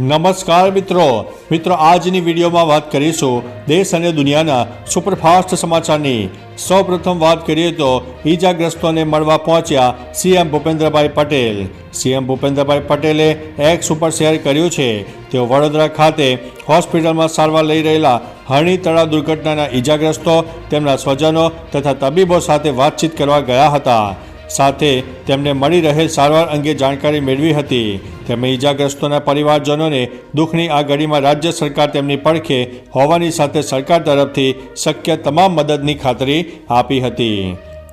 નમસ્કાર મિત્રો. મિત્રો, આજની વિડીયોમાં વાત કરીશું દેશ અને દુનિયાના સુપરફાસ્ટ સમાચારની. સૌપ્રથમ વાત કરીએ તો ઈજાગ્રસ્તોને મળવા પહોંચ્યા સીએમ ભૂપેન્દ્રભાઈ પટેલ. સીએમ ભૂપેન્દ્રભાઈ પટેલે એક્સ ઉપર શેર કર્યું છે. તેઓ વડોદરા ખાતે હોસ્પિટલમાં સારવાર લઈ રહેલા હરણી તળાવ દુર્ઘટનાના ઈજાગ્રસ્તો, તેમના સ્વજનો તથા તબીબો સાથે વાતચીત કરવા ગયા હતા. સાથે તેમને મળી રહેલ સારવાર અંગે જાણકારી મેળવી હતી. તેમણે ઈજાગ્રસ્તોના પરિવારજનોને દુઃખની આ ઘડીમાં રાજ્ય સરકાર તેમની પડખે હોવાની સાથે સરકાર તરફથી શક્ય તમામ મદદની ખાતરી આપી હતી.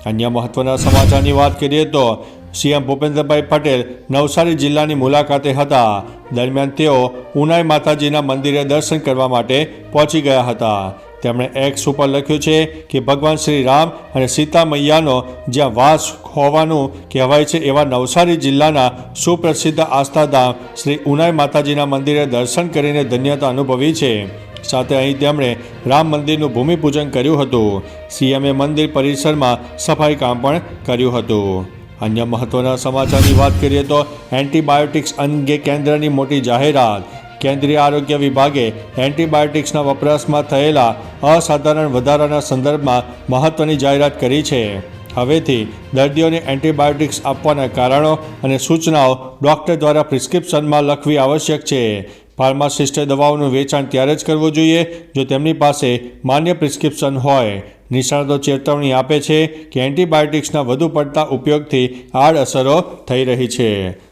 અન્ય મહત્વના સમાચારની વાત કરીએ તો સીએમ ભૂપેન્દ્રભાઈ પટેલ નવસારી જિલ્લાની મુલાકાતે હતા. દરમિયાન તેઓ ઉનાઈ માતાજીના મંદિરે દર્શન કરવા માટે પહોંચી ગયા હતા. તેમણે એક્સ ઉપર લખ્યું છે કે ભગવાન શ્રી રામ અને સીતા મૈયાનો જ્યાં વાસ હોવાનું કહેવાય છે, એવા નવસારી જિલ્લાના સુપ્રસિદ્ધ આસ્થાધામ શ્રી ઉનાઈ માતાજીના મંદિરે દર્શન કરીને ધન્યતા અનુભવી છે. સાથે અહીં તેમણે રામ મંદિરનું ભૂમિપૂજન કર્યું હતું. સીએમએ મંદિર પરિસરમાં સફાઈ કામ પણ કર્યું હતું. અન્ય મહત્વના સમાચારની વાત કરીએ તો એન્ટીબાયોટિક્સ અંગે કેન્દ્રની મોટી જાહેરાત. કેન્દ્રીય આરોગ્ય વિભાગે એન્ટીબાયોટિક્સના વપરાશમાં થયેલા અસાધારણ વધારાના સંદર્ભમાં મહત્વની જાહેરાત કરી છે. હવેથી દર્દીઓને એન્ટીબાયોટિક્સ આપવાના કારણો અને સૂચનાઓ ડૉક્ટર દ્વારા પ્રિસ્ક્રિપ્શનમાં લખવી આવશ્યક છે. ફાર્માસિસ્ટે દવાઓનું વેચાણ ત્યારે જ કરવું જોઈએ જો તેમની પાસે માન્ય પ્રિસ્ક્રિપ્શન હોય. નિષ્ણાતો ચેતવણી આપે છે કે એન્ટીબાયોટિક્સના વધુ પડતા ઉપયોગથી આડઅસરો થઈ રહી છે.